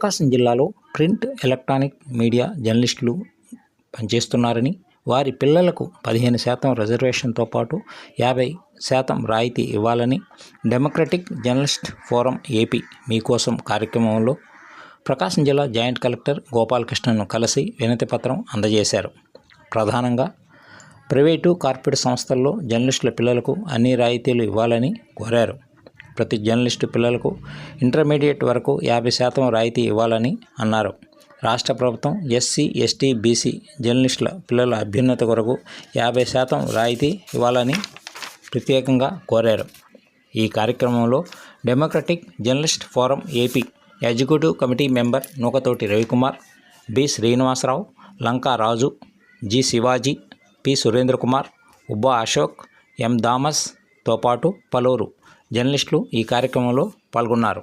ప్రకాశం జిల్లాలో print electronic media జర్నలిస్టులు పనిచేస్తున్నారని వారి పిల్లలకు పదిహేను శాతం రిజర్వేషన్తో పాటు యాభై శాతం రాయితీ ఇవ్వాలని డెమోక్రటిక్ జర్నలిస్ట్ ఫోరం ఏపీ మీకోసం కార్యక్రమంలో ప్రకాశం జిల్లా జాయింట్ కలెక్టర్ గోపాలకృష్ణను కలిసి వినతి పత్రం అందజేశారు. ప్రధానంగా ప్రైవేటు కార్పొరేట్ సంస్థల్లో జర్నలిస్టుల పిల్లలకు అన్ని రాయితీలు ఇవ్వాలని కోరారు. ప్రతి జర్నలిస్టు పిల్లలకు ఇంటర్మీడియట్ వరకు యాభై శాతం రాయితీ ఇవ్వాలని అన్నారు. రాష్ట్ర ప్రభుత్వం ఎస్సీ ఎస్టీ బీసీ జర్నలిస్టుల పిల్లల అభ్యున్నత కొరకు యాభై శాతం రాయితీ ఇవ్వాలని ప్రత్యేకంగా కోరారు. ఈ కార్యక్రమంలో democratic journalist forum AP executive committee member Nukathoti Ravikumar B Srinivasarao Lanka Raju G Shivaji P Surendra Kumar Ubba Ashok M తో పాటు పలువురు జర్నలిస్టులు ఈ కార్యక్రమంలో పాల్గొన్నారు.